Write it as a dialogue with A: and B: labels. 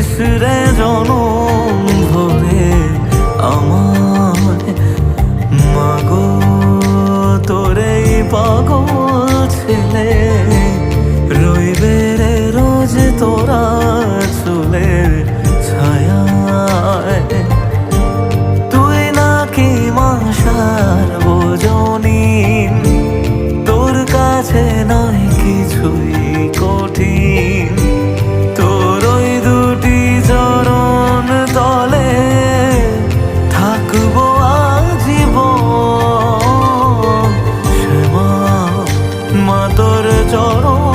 A: বিসরে জনম ভরে আমার? মাগো, তোরে পাগল ছেলে। রইবে রে রোজ তোরা চলে ছায়া তুই নাকি মাসার বোঝনি? তোর কাছে না 떨어져로